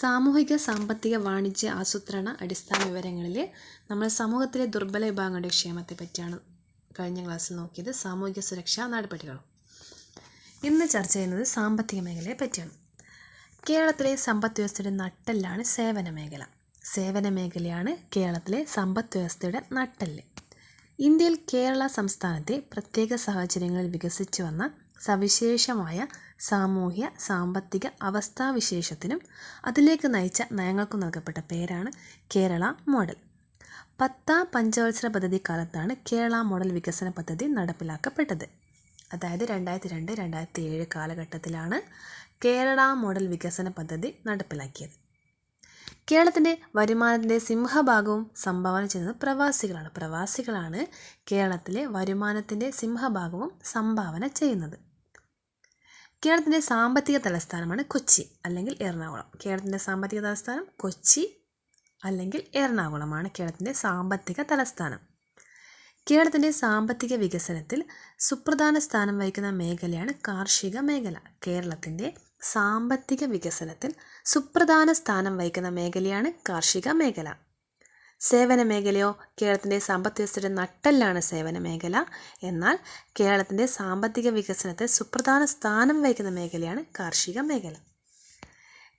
സാമൂഹിക സാമ്പത്തിക വാണിജ്യ ആസൂത്രണ അടിസ്ഥാന വിവരങ്ങളിൽ നമ്മൾ സമൂഹത്തിലെ ദുർബല വിഭാഗങ്ങളുടെ ക്ഷേമത്തെ പറ്റിയാണ് കഴിഞ്ഞ ക്ലാസ്സിൽ നോക്കിയത്. സാമൂഹിക സുരക്ഷാ നടപടികളും ഇന്ന് ചർച്ച ചെയ്യുന്നത് സാമ്പത്തിക മേഖലയെ പറ്റിയാണ്. കേരളത്തിലെ സമ്പദ് വ്യവസ്ഥയുടെ നട്ടെല്ലാണ് സേവന മേഖല. സേവന മേഖലയാണ് കേരളത്തിലെ സമ്പദ് വ്യവസ്ഥയുടെ നട്ടെല്ല്. ഇന്ത്യയിൽ കേരള സംസ്ഥാനത്തെ പ്രത്യേക സാഹചര്യങ്ങളിൽ വികസിച്ചു വന്ന സവിശേഷമായ സാമൂഹ്യ സാമ്പത്തിക അവസ്ഥാവിശേഷത്തിനും അതിലേക്ക് നയിച്ച നയങ്ങൾക്കും നൽകപ്പെട്ട പേരാണ് കേരള മോഡൽ. പത്താം പഞ്ചവത്സര പദ്ധതി കാലത്താണ് കേരള മോഡൽ വികസന പദ്ധതി നടപ്പിലാക്കപ്പെട്ടത്. അതായത് രണ്ടായിരത്തി രണ്ട് രണ്ടായിരത്തി ഏഴ് കാലഘട്ടത്തിലാണ് കേരള മോഡൽ വികസന പദ്ധതി നടപ്പിലാക്കിയത്. കേരളത്തിന്റെ വരുമാനത്തിന്റെ സിംഹഭാഗവും സംഭാവന ചെയ്യുന്നത് പ്രവാസികളാണ്. പ്രവാസികളാണ് കേരളത്തിലെ വരുമാനത്തിന്റെ സിംഹഭാഗവും സംഭാവന ചെയ്യുന്നത്. കേരളത്തിന്റെ സാമ്പത്തിക തലസ്ഥാനമാണ് കൊച്ചി അല്ലെങ്കിൽ എറണാകുളം. കേരളത്തിന്റെ സാമ്പത്തിക തലസ്ഥാനം കൊച്ചി അല്ലെങ്കിൽ എറണാകുളമാണ് കേരളത്തിന്റെ സാമ്പത്തിക തലസ്ഥാനം. കേരളത്തിന്റെ സാമ്പത്തിക വികസനത്തിൽ സുപ്രധാന സ്ഥാനം വഹിക്കുന്ന മേഖലയാണ് കാർഷിക മേഖല. കേരളത്തിന്റെ സാമ്പത്തിക വികസനത്തിൽ സുപ്രധാന സ്ഥാനം വഹിക്കുന്ന മേഖലയാണ് കാർഷിക മേഖല. സേവന മേഖലയോ കേരളത്തിന്റെ സമ്പദ് വ്യവസ്ഥയുടെ നട്ടെല്ലാണ് സേവന മേഖല എന്നാൽ കേരളത്തിന്റെ സാമ്പത്തിക വികസനത്തെ സുപ്രധാന സ്ഥാനം വഹിക്കുന്ന മേഖലയാണ് കാർഷിക മേഖല.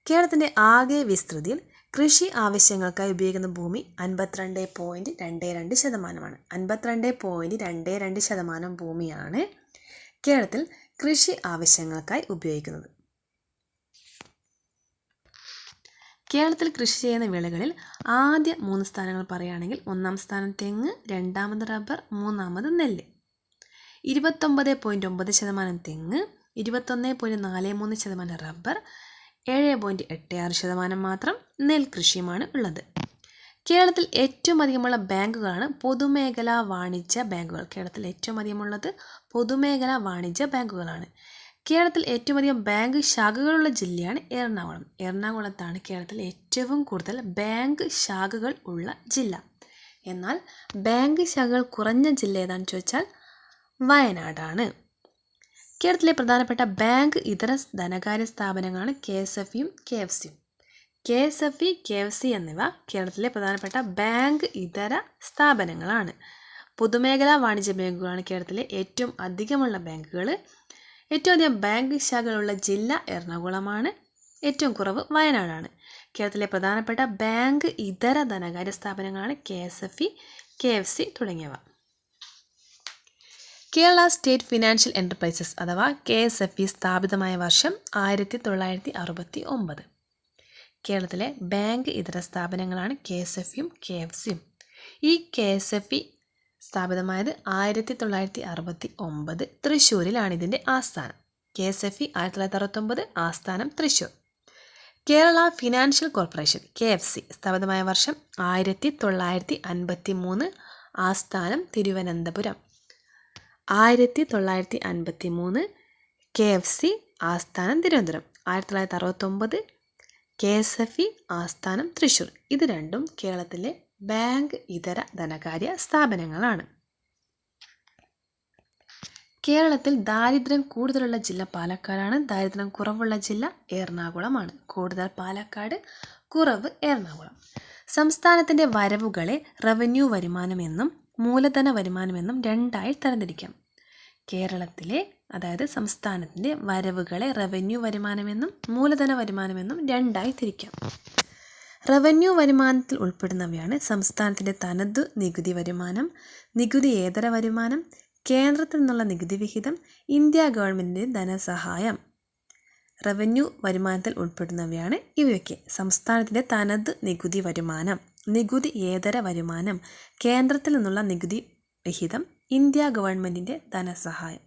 കേരളത്തിന്റെ ആകെ വിസ്തൃതിയിൽ കൃഷി ആവശ്യങ്ങൾക്കായി ഉപയോഗിക്കുന്ന ഭൂമി അൻപത്തിരണ്ട് പോയിന്റ് രണ്ട് രണ്ട് ശതമാനമാണ്. അൻപത്തിരണ്ട് പോയിന്റ് രണ്ട് രണ്ട് ശതമാനം ഭൂമിയാണ് കേരളത്തിൽ കൃഷി ആവശ്യങ്ങൾക്കായി ഉപയോഗിക്കുന്നത്. കേരളത്തിൽ കൃഷി ചെയ്യുന്ന വിളകളിൽ ആദ്യ മൂന്ന് സ്ഥാനങ്ങൾ പറയുകയാണെങ്കിൽ ഒന്നാം സ്ഥാനം തെങ്ങ് രണ്ടാമത് റബ്ബർ മൂന്നാമത് നെല്ല്. ഇരുപത്തൊമ്പത് പോയിന്റ് ഒമ്പത് ശതമാനം തെങ്ങ് ഇരുപത്തൊന്ന് പോയിന്റ് നാല് മൂന്ന് ശതമാനം റബ്ബർ ഏഴ് പോയിന്റ് എട്ട് ആറ് ശതമാനം മാത്രം നെൽകൃഷിയുമാണ് ഉള്ളത്. കേരളത്തിൽ ഏറ്റവും അധികമുള്ള ബാങ്കുകളാണ് പൊതുമേഖലാ വാണിജ്യ ബാങ്കുകൾ. കേരളത്തിൽ ഏറ്റവും അധികമുള്ളത് പൊതുമേഖലാ വാണിജ്യ ബാങ്കുകളാണ്. കേരളത്തിൽ ഏറ്റവും അധികം ബാങ്ക് ശാഖകളുള്ള ജില്ലയാണ് എറണാകുളം. എറണാകുളത്താണ് കേരളത്തിൽ ഏറ്റവും കൂടുതൽ ബാങ്ക് ശാഖകൾ ഉള്ള ജില്ല. എന്നാൽ ബാങ്ക് ശാഖകൾ കുറഞ്ഞ ജില്ല ഏതാണെന്ന് ചോദിച്ചാൽ വയനാടാണ്. കേരളത്തിലെ പ്രധാനപ്പെട്ട ബാങ്ക് ഇതര ധനകാര്യ സ്ഥാപനങ്ങളാണ് കെ എസ് എഫ് യും കെ എഫ് സിയും. K S F E K F C എന്നിവ കേരളത്തിലെ പ്രധാനപ്പെട്ട ബാങ്ക് ഇതര സ്ഥാപനങ്ങളാണ്. പൊതുമേഖലാ വാണിജ്യ ബാങ്കുകളാണ് കേരളത്തിലെ ഏറ്റവും അധികമുള്ള ബാങ്കുകൾ ഏറ്റവും അധികം ബാങ്ക് ശാഖകളുള്ള ജില്ല എറണാകുളമാണ്. ഏറ്റവും കുറവ് വയനാടാണ്. കേരളത്തിലെ പ്രധാനപ്പെട്ട ബാങ്ക് ഇതര ധനകാര്യ സ്ഥാപനങ്ങളാണ് K S F E K F C തുടങ്ങിയവ. കേരള സ്റ്റേറ്റ് ഫിനാൻഷ്യൽ എന്റർപ്രൈസസ് അഥവാ കെ എസ് എഫ് ഇ സ്ഥാപിതമായ വർഷം ആയിരത്തി തൊള്ളായിരത്തി അറുപത്തി ഒമ്പത് കേരളത്തിലെ ബാങ്ക് ഇതര സ്ഥാപനങ്ങളാണ് കെ എസ് എഫ് യും കെ എഫ് സിയും. ഈ കെ എസ് എഫ് ഇ സ്ഥാപിതമായത് ആയിരത്തി തൊള്ളായിരത്തി അറുപത്തി ഒമ്പത് തൃശ്ശൂരിലാണ് ഇതിന്റെ ആസ്ഥാനം. കെ എസ് എഫ് ഇ ആയിരത്തി തൊള്ളായിരത്തി അറുപത്തൊമ്പത് ആസ്ഥാനം Thrissur. Kerala financial corporation K F C സ്ഥാപിതമായ വർഷം ആയിരത്തി തൊള്ളായിരത്തി അൻപത്തി മൂന്ന് ആസ്ഥാനം തിരുവനന്തപുരം. ആയിരത്തി തൊള്ളായിരത്തി അൻപത്തി മൂന്ന് കെ എഫ് സി ആസ്ഥാനം തിരുവനന്തപുരം. ആയിരത്തി തൊള്ളായിരത്തി അറുപത്തൊമ്പത് കെ എസ് എഫ് ഇ ആസ്ഥാനം തൃശ്ശൂർ. ഇത് രണ്ടും കേരളത്തിലെ ബാങ്ക് ഇതര ധനകാര്യ സ്ഥാപനങ്ങളാണ്. കേരളത്തിൽ ദാരിദ്ര്യം കൂടുതലുള്ള ജില്ല പാലക്കാടാണ്. ദാരിദ്ര്യം കുറവുള്ള ജില്ല എറണാകുളമാണ്. കൂടുതൽ പാലക്കാട് കുറവ് എറണാകുളം. സംസ്ഥാനത്തിന്റെ വരവുകളെ റവന്യൂ വരുമാനമെന്നും മൂലധന വരുമാനമെന്നും രണ്ടായി തരംതിരിക്കാം. കേരളത്തിലെ അതായത് സംസ്ഥാനത്തിന്റെ വരവുകളെ റവന്യൂ വരുമാനമെന്നും മൂലധന വരുമാനമെന്നും രണ്ടായി തിരിക്കാം. റവന്യൂ വരുമാനത്തിൽ ഉൾപ്പെടുന്നവയാണ് സംസ്ഥാനത്തിന്റെ തനത് നികുതി വരുമാനം നികുതി ഏതര വരുമാനം കേന്ദ്രത്തിൽ നിന്നുള്ള നികുതി വിഹിതം ഇന്ത്യ ഗവൺമെന്റിന്റെ ധനസഹായം. റവന്യൂ വരുമാനത്തിൽ ഉൾപ്പെടുന്നവയാണ് ഇവയൊക്കെ. സംസ്ഥാനത്തിന്റെ തനത് നികുതി വരുമാനം നികുതി ഏതര വരുമാനം കേന്ദ്രത്തിൽ നിന്നുള്ള നികുതി വിഹിതം ഇന്ത്യ ഗവൺമെന്റിന്റെ ധനസഹായം.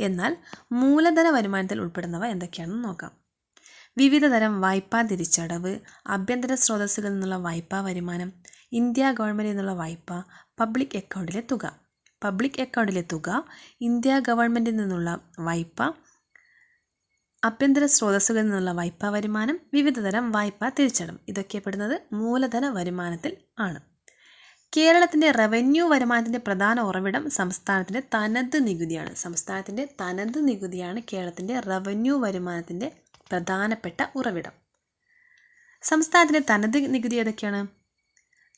എന്നാൽ മൂലധന വരുമാനത്തിൽ ഉൾപ്പെടുന്നവ എന്തൊക്കെയാണെന്ന് നോക്കാം. വിവിധ തരം വായ്പാ തിരിച്ചടവ് ആഭ്യന്തര സ്രോതസ്സുകളിൽ നിന്നുള്ള വായ്പാ വരുമാനം ഇന്ത്യ ഗവൺമെന്റിൽ നിന്നുള്ള വായ്പ പബ്ലിക് അക്കൗണ്ടിലെ തുക. പബ്ലിക് അക്കൗണ്ടിലെ തുക ഇന്ത്യ ഗവൺമെന്റിൽ നിന്നുള്ള വായ്പ ആഭ്യന്തര സ്രോതസ്സുകളിൽ നിന്നുള്ള വായ്പാ വരുമാനം വിവിധ തരം വായ്പാ തിരിച്ചടവ്. ഇതൊക്കെ പെടുന്നത് മൂലധന വരുമാനത്തിൽ ആണ്. കേരളത്തിന്റെ റവന്യൂ വരുമാനത്തിന്റെ പ്രധാന ഉറവിടം സംസ്ഥാനത്തിന്റെ തനത് നികുതിയാണ്. സംസ്ഥാനത്തിന്റെ തനത് നികുതിയാണ് കേരളത്തിന്റെ റവന്യൂ വരുമാനത്തിന്റെ പ്രധാനപ്പെട്ട ഉറവിടം. സംസ്ഥാനത്തിന്റെ തനത് നികുതി ഏതൊക്കെയാണ്?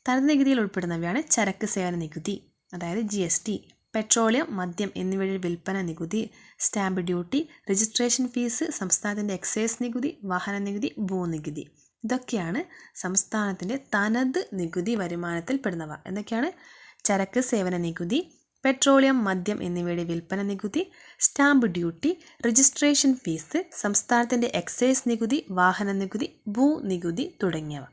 തനത് നികുതിയിൽ ഉൾപ്പെടുന്നവയാണ് ചരക്ക് സേവന നികുതി അതായത് ജി എസ് ടി പെട്രോളിയം മദ്യം എന്നിവയുടെ വിൽപ്പന നികുതി സ്റ്റാമ്പ് ഡ്യൂട്ടി രജിസ്ട്രേഷൻ ഫീസ് സംസ്ഥാനത്തിന്റെ എക്സൈസ് നികുതി വാഹന നികുതി ഭൂനികുതി. ഇതൊക്കെയാണ് സംസ്ഥാനത്തിന്റെ തനത് നികുതി വരുമാനത്തിൽ പെടുന്നവ. എന്തൊക്കെയാണ് ചരക്ക് സേവന നികുതി പെട്രോളിയം മദ്യം എന്നിവയുടെ വിൽപ്പന നികുതി സ്റ്റാമ്പ് ഡ്യൂട്ടി രജിസ്ട്രേഷൻ ഫീസ് സംസ്ഥാനത്തിന്റെ എക്സൈസ് നികുതി വാഹന നികുതി ഭൂ നികുതി തുടങ്ങിയവ.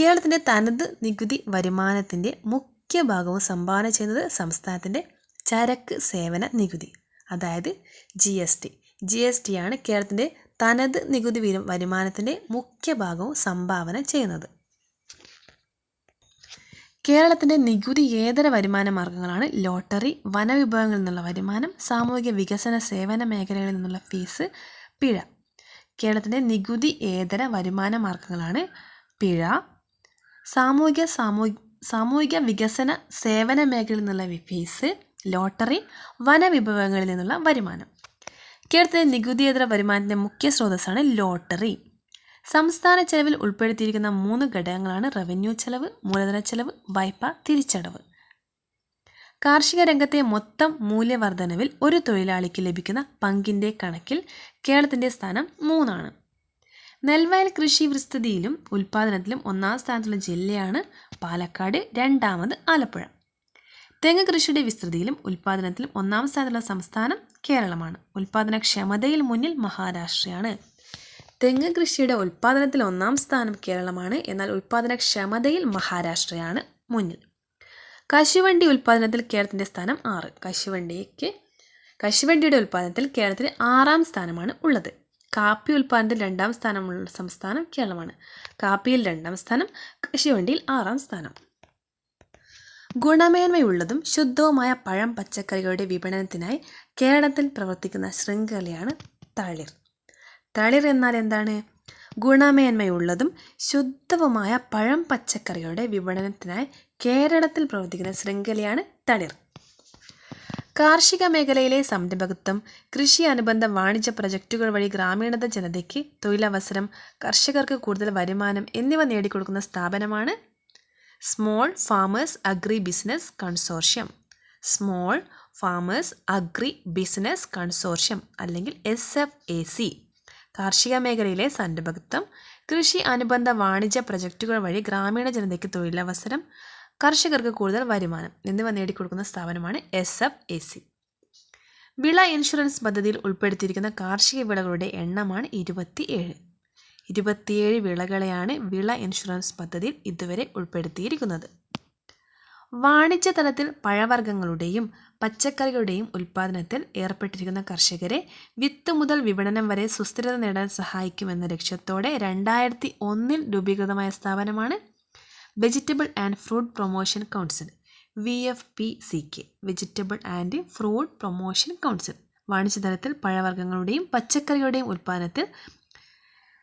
കേരളത്തിന്റെ തനത് നികുതി വരുമാനത്തിന്റെ മുഖ്യ ഭാഗവും സംഭാവന ചെയ്യുന്നത് സംസ്ഥാനത്തിന്റെ ചരക്ക് സേവന നികുതി അതായത് G S T. G S T ആണ് കേരളത്തിന്റെ തനത് നികുതി വിരു- വരുമാനത്തിന്റെ മുഖ്യ ഭാഗവും സംഭാവന ചെയ്യുന്നത്. കേരളത്തിന്റെ ഏതര വരുമാന മാർഗങ്ങളാണ്? ലോട്ടറി വനവിഭവങ്ങളിൽ നിന്നുള്ള വരുമാനം സാമൂഹിക വികസന സേവന മേഖലകളിൽ നിന്നുള്ള ഫീസ് പിഴ. കേരളത്തിന്റെ നികുതി ഏതര വരുമാന മാർഗങ്ങളാണ്? പിഴ സാമൂഹിക സാമൂഹിക സാമൂഹിക വികസന സേവന മേഖലയിൽ നിന്നുള്ള ഫീസ് ലോട്ടറി വനവിഭവങ്ങളിൽ നിന്നുള്ള വരുമാനം. കേരളത്തിലെ നികുതിയേതര വരുമാനത്തിന്റെ മുഖ്യ സ്രോതസ്സാണ് ലോട്ടറി. സംസ്ഥാന ചെലവിൽ ഉൾപ്പെടുത്തിയിരിക്കുന്ന മൂന്ന് ഘടകങ്ങളാണ് റവന്യൂ ചെലവ് മൂലധന ചെലവ് വായ്പ തിരിച്ചടവ്. കാർഷിക രംഗത്തെ മൊത്തം മൂല്യവർദ്ധനവിൽ ഒരു തൊഴിലാളിക്ക് ലഭിക്കുന്ന പങ്കിന്റെ കണക്കിൽ കേരളത്തിന്റെ സ്ഥാനം മൂന്നാണ്. നെൽവയൽ കൃഷി വിസ്തൃതിയിലും ഉൽപ്പാദനത്തിലും ഒന്നാം സ്ഥാനത്തുള്ള ജില്ലയാണ് പാലക്കാട് രണ്ടാമത് ആലപ്പുഴ. തെങ്ങ് കൃഷിയുടെ വിസ്തൃതിയിലും ഉൽപ്പാദനത്തിലും ഒന്നാം സ്ഥാനത്തുള്ള സംസ്ഥാനം കേരളമാണ്. ഉൽപ്പാദനക്ഷമതയിൽ മുന്നിൽ മഹാരാഷ്ട്രയാണ്. തെങ്ങ് കൃഷിയുടെ ഉൽപ്പാദനത്തിൽ ഒന്നാം സ്ഥാനം കേരളമാണ്. എന്നാൽ ഉൽപ്പാദനക്ഷമതയിൽ മഹാരാഷ്ട്രയാണ് മുന്നിൽ. കശുവണ്ടി ഉൽപ്പാദനത്തിൽ കേരളത്തിന്റെ സ്ഥാനം ആറ്. കശുവണ്ടിക്ക് കശുവണ്ടിയുടെ ഉൽപ്പാദനത്തിൽ കേരളത്തിന് ആറാം സ്ഥാനമാണ് ഉള്ളത്. കാപ്പി ഉൽപ്പാദനത്തിൽ രണ്ടാം സ്ഥാനമുള്ള സംസ്ഥാനം കേരളമാണ്. കാപ്പിയിൽ രണ്ടാം സ്ഥാനം കശുവണ്ടിയിൽ ആറാം സ്ഥാനം. ഗുണമേന്മയുള്ളതും ശുദ്ധവുമായ പഴം പച്ചക്കറികളുടെ വിപണനത്തിനായി കേരളത്തിൽ പ്രവർത്തിക്കുന്ന ശൃംഖലയാണ് തളിർ. തളിർ എന്നാൽ എന്താണ്? ഗുണമേന്മയുള്ളതും ശുദ്ധവുമായ പഴം പച്ചക്കറികളുടെ വിപണനത്തിനായി കേരളത്തിൽ പ്രവർത്തിക്കുന്ന ശൃംഖലയാണ് തളിർ. കാർഷിക മേഖലയിലെ സംരംഭകത്വം കൃഷി അനുബന്ധ വാണിജ്യ പ്രൊജക്റ്റുകൾ വഴി ഗ്രാമീണത ജനതയ്ക്ക് തൊഴിലവസരം കർഷകർക്ക് കൂടുതൽ വരുമാനം എന്നിവ നേടിക്കൊടുക്കുന്ന സ്ഥാപനമാണ് small farmers agri business consortium. Small farmers agri business consortium അല്ലെങ്കിൽ എസ് എഫ് എ സി. കാർഷിക മേഖലയിലെ സംരംഭകത്വം കൃഷി അനുബന്ധ വാണിജ്യ പ്രൊജക്റ്റുകൾ വഴി ഗ്രാമീണ ജനതയ്ക്ക് തൊഴിലവസരം കർഷകർക്ക് കൂടുതൽ വരുമാനം എന്നിവ നേടിക്കൊടുക്കുന്ന സ്ഥാപനമാണ് എസ് എഫ് എ സി വിള ഇൻഷുറൻസ് പദ്ധതിയിൽ ഉൾപ്പെടുത്തിയിരിക്കുന്ന കാർഷിക വിളകളുടെ എണ്ണമാണ് ഇരുപത്തി ഏഴ് ഇരുപത്തിയേഴ് വിളകളെയാണ് വിള ഇൻഷുറൻസ് പദ്ധതിയിൽ ഇതുവരെ ഉൾപ്പെടുത്തിയിരിക്കുന്നത്. വാണിജ്യ തലത്തിൽ പഴവർഗങ്ങളുടെയും പച്ചക്കറികളുടെയും ഉൽപ്പാദനത്തിൽ ഏർപ്പെട്ടിരിക്കുന്ന കർഷകരെ വിത്ത് മുതൽ വിപണനം വരെ സുസ്ഥിരത നേടാൻ സഹായിക്കുമെന്ന ലക്ഷ്യത്തോടെ രണ്ടായിരത്തി ഒന്നിൽ രൂപീകൃതമായ സ്ഥാപനമാണ് vegetable and fruit promotion council V F P C K vegetable and fruit promotion council വാണിജ്യതലത്തിൽ പഴവർഗങ്ങളുടെയും പച്ചക്കറികളുടെയും ഉൽപ്പാദനത്തിൽ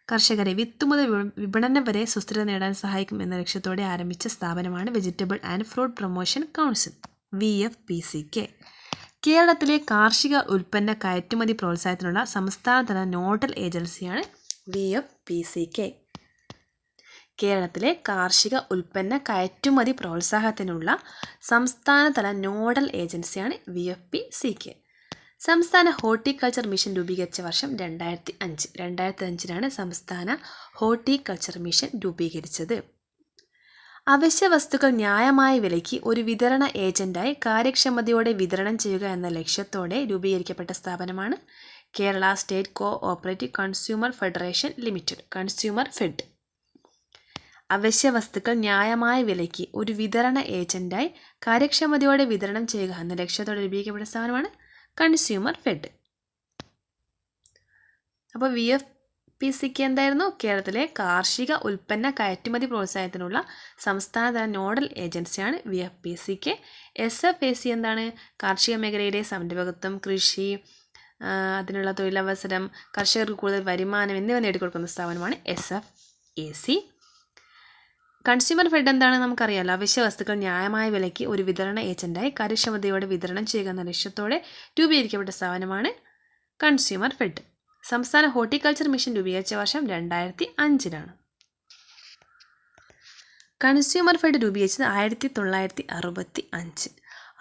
കർഷകരെ വിത്ത് മുതൽ വിപണനം വരെ സുസ്ഥിരത നേടാൻ സഹായിക്കും എന്ന ലക്ഷ്യത്തോടെ ആരംഭിച്ച സ്ഥാപനമാണ് vegetable and fruit promotion council V F P C K കേരളത്തിലെ കാർഷിക ഉൽപ്പന്ന കയറ്റുമതി പ്രോത്സാഹനത്തിനുള്ള സംസ്ഥാനതല നോഡൽ ഏജൻസിയാണ് V F P C K കേരളത്തിലെ കാർഷിക ഉൽപ്പന്ന കയറ്റുമതി പ്രോത്സാഹനത്തിനുള്ള സംസ്ഥാനതല നോഡൽ ഏജൻസിയാണ് V F P C K സംസ്ഥാന ഹോർട്ടിക്കൾച്ചർ മിഷൻ രൂപീകരിച്ച വർഷം രണ്ടായിരത്തി അഞ്ച് രണ്ടായിരത്തി അഞ്ചിലാണ് സംസ്ഥാന ഹോർട്ടിക്കൾച്ചർ മിഷൻ രൂപീകരിച്ചത്. അവശ്യ വസ്തുക്കൾ ന്യായമായ വിലയ്ക്ക് ഒരു വിതരണ ഏജന്റായി കാര്യക്ഷമതയോടെ വിതരണം ചെയ്യുക എന്ന ലക്ഷ്യത്തോടെ രൂപീകരിക്കപ്പെട്ട സ്ഥാപനമാണ് Kerala state cooperative consumer federation limited consumer fed. അവശ്യ വസ്തുക്കൾ ന്യായമായ വിലയ്ക്ക് ഒരു വിതരണ ഏജന്റായി കാര്യക്ഷമതയോടെ വിതരണം ചെയ്യുക എന്ന ലക്ഷ്യത്തോടെ രൂപീകരിക്കപ്പെട്ട സ്ഥാപനമാണ് കൺസ്യൂമർ ഫെഡ് അപ്പോൾ വി എഫ് പി സിക്ക് എന്തായിരുന്നു? കേരളത്തിലെ കാർഷിക ഉൽപ്പന്ന കയറ്റുമതി പ്രോത്സാഹനത്തിനുള്ള സംസ്ഥാനതല നോഡൽ ഏജൻസിയാണ് വി എഫ് പി സിക്ക് എസ് എഫ് എ സി എന്താണ്? കാർഷിക മേഖലയിലെ സംരംഭകത്വം കൃഷി അതിനുള്ള തൊഴിലവസരം കർഷകർക്ക് കൂടുതൽ വരുമാനം എന്നിവ നേടിക്കൊടുക്കുന്ന സ്ഥാപനമാണ് S F A C consumer fed എന്താണെന്ന് നമുക്കറിയാലോ. അവശ്യ വസ്തുക്കൾ ന്യായമായ വിലയ്ക്ക് ഒരു വിതരണ ഏജന്റായി കാര്യക്ഷമതയോടെ വിതരണം ചെയ്യുക എന്ന ലക്ഷ്യത്തോടെ രൂപീകരിക്കപ്പെട്ട സ്ഥാപനമാണ് കൺസ്യൂമർ ഫെഡ് സംസ്ഥാന ഹോർട്ടിക്കൾച്ചർ മിഷൻ രൂപീകരിച്ച വർഷം രണ്ടായിരത്തി അഞ്ചിലാണ് കൺസ്യൂമർ ഫെഡ് രൂപീകരിച്ചത് ആയിരത്തി തൊള്ളായിരത്തി അറുപത്തി അഞ്ച്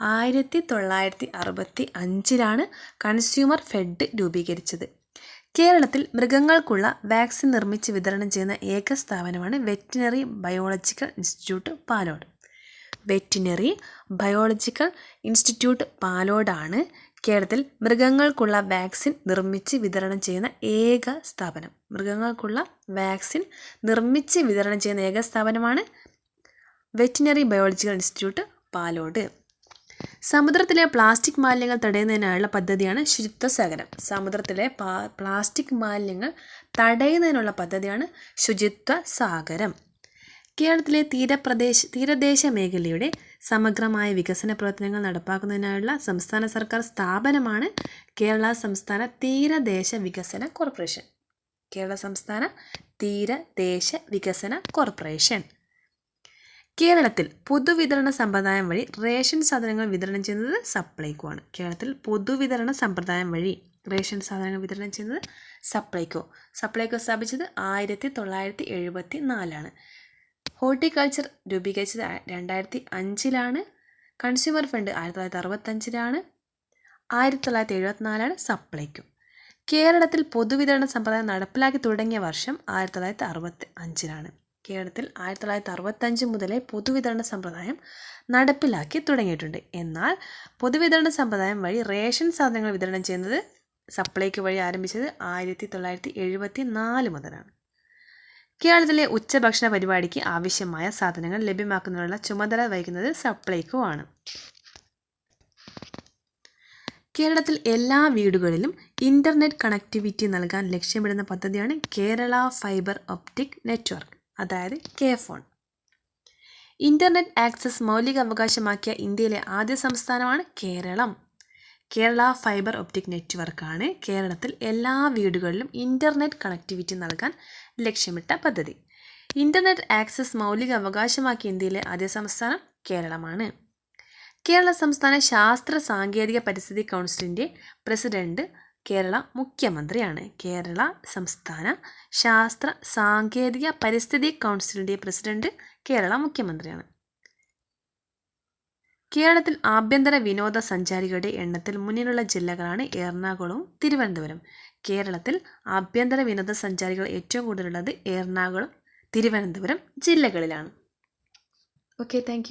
ആയിരത്തി തൊള്ളായിരത്തി അറുപത്തി അഞ്ചിലാണ് കൺസ്യൂമർ ഫെഡ് രൂപീകരിച്ചത്. കേരളത്തിൽ മൃഗങ്ങൾക്കുള്ള വാക്സിൻ നിർമ്മിച്ച് വിതരണം ചെയ്യുന്ന ഏക സ്ഥാപനമാണ് veterinary biological institute Palode. Veterinary biological institute പാലോടാണ് കേരളത്തിൽ മൃഗങ്ങൾക്കുള്ള വാക്സിൻ നിർമ്മിച്ച് വിതരണം ചെയ്യുന്ന ഏക സ്ഥാപനം. മൃഗങ്ങൾക്കുള്ള വാക്സിൻ നിർമ്മിച്ച് വിതരണം ചെയ്യുന്ന ഏക സ്ഥാപനമാണ് വെറ്റിനറി ബയോളജിക്കൽ ഇൻസ്റ്റിറ്റ്യൂട്ട് പാലോട്. സമുദ്രത്തിലെ പ്ലാസ്റ്റിക് മാലിന്യങ്ങൾ തടയുന്നതിനായുള്ള പദ്ധതിയാണ് ശുചിത്വ സേകരം സമുദ്രത്തിലെ പ്ലാസ്റ്റിക് മാലിന്യങ്ങൾ തടയുന്നതിനുള്ള പദ്ധതിയാണ് ശുചിത്വ സാഗരം കേരളത്തിലെ തീരപ്രദേശ തീരദേശ മേഖലയുടെ സമഗ്രമായ വികസന പ്രവർത്തനങ്ങൾ നടപ്പാക്കുന്നതിനായുള്ള സംസ്ഥാന സർക്കാർ സ്ഥാപനമാണ് കേരള സംസ്ഥാന തീരദേശ വികസന കോർപ്പറേഷൻ. കേരള സംസ്ഥാന തീരദേശ വികസന കോർപ്പറേഷൻ. കേരളത്തിൽ പൊതുവിതരണ സമ്പ്രദായം വഴി റേഷൻ സാധനങ്ങൾ വിതരണം ചെയ്യുന്നത് സപ്ലൈകോ ആണ്. കേരളത്തിൽ പൊതുവിതരണ സമ്പ്രദായം വഴി റേഷൻ സാധനങ്ങൾ വിതരണം ചെയ്യുന്നത് സപ്ലൈകോ. സപ്ലൈകോ സ്ഥാപിച്ചത് ആയിരത്തി തൊള്ളായിരത്തി എഴുപത്തി നാലാണ് ഹോർട്ടിക്കൾച്ചർ രൂപീകരിച്ചത് രണ്ടായിരത്തി അഞ്ചിലാണ് കൺസ്യൂമർ ഫണ്ട് ആയിരത്തി തൊള്ളായിരത്തി അറുപത്തഞ്ചിലാണ് ആയിരത്തി തൊള്ളായിരത്തി എഴുപത്തിനാലാണ് സപ്ലൈകോ. കേരളത്തിൽ പൊതുവിതരണ സമ്പ്രദായം നടപ്പിലാക്കി തുടങ്ങിയ വർഷം ആയിരത്തി തൊള്ളായിരത്തി അറുപത്തി അഞ്ചിലാണ് കേരളത്തിൽ ആയിരത്തി തൊള്ളായിരത്തി അറുപത്തഞ്ച് മുതലേ പൊതുവിതരണ സമ്പ്രദായം നടപ്പിലാക്കി തുടങ്ങിയിട്ടുണ്ട്. എന്നാൽ പൊതുവിതരണ സമ്പ്രദായം വഴി റേഷൻ സാധനങ്ങൾ വിതരണം ചെയ്യുന്നത് സപ്ലൈക്ക് വഴി ആരംഭിച്ചത് ആയിരത്തി തൊള്ളായിരത്തി എഴുപത്തി നാല് മുതലാണ്. കേരളത്തിലെ ഉച്ചഭക്ഷണ പരിപാടിക്ക് ആവശ്യമായ സാധനങ്ങൾ ലഭ്യമാക്കുന്നതിനുള്ള ചുമതല വഹിക്കുന്നത് സപ്ലൈക്കോ ആണ് കേരളത്തിൽ എല്ലാ വീടുകളിലും ഇന്റർനെറ്റ് കണക്ടിവിറ്റി നൽകാൻ ലക്ഷ്യമിടുന്ന പദ്ധതിയാണ് കേരള ഫൈബർ ഒപ്റ്റിക് നെറ്റ്വർക്ക്. അതായത് കെ ഫോൺ ഇന്റർനെറ്റ് ആക്സസ് മൗലിക അവകാശമാക്കിയ ഇന്ത്യയിലെ ആദ്യ സംസ്ഥാനമാണ് കേരളം. കേരള ഫൈബർ ഒപ്റ്റിക് നെറ്റ്വർക്കാണ് കേരളത്തിൽ എല്ലാ വീടുകളിലും ഇന്റർനെറ്റ് കണക്ടിവിറ്റി നൽകാൻ ലക്ഷ്യമിട്ട പദ്ധതി. ഇന്റർനെറ്റ് ആക്സസ് മൗലിക അവകാശമാക്കിയ ഇന്ത്യയിലെ ആദ്യ സംസ്ഥാനം കേരളമാണ്. കേരള സംസ്ഥാന ശാസ്ത്ര സാങ്കേതിക പരിസ്ഥിതി കൗൺസിലിന്റെ പ്രസിഡന്റ് കേരള മുഖ്യമന്ത്രിയാണ്. കേരള സംസ്ഥാന ശാസ്ത്ര സാങ്കേതിക പരിസ്ഥിതി കൗൺസിലിന്റെ പ്രസിഡന്റ് കേരള മുഖ്യമന്ത്രിയാണ്. കേരളത്തിൽ ആഭ്യന്തര വിനോദസഞ്ചാരികളുടെ എണ്ണത്തിൽ മുന്നിലുള്ള ജില്ലകളാണ് എറണാകുളവും തിരുവനന്തപുരം. കേരളത്തിൽ ആഭ്യന്തര വിനോദസഞ്ചാരികൾ ഏറ്റവും കൂടുതലുള്ളത് എറണാകുളം തിരുവനന്തപുരം ജില്ലകളിലാണ്. Okay thank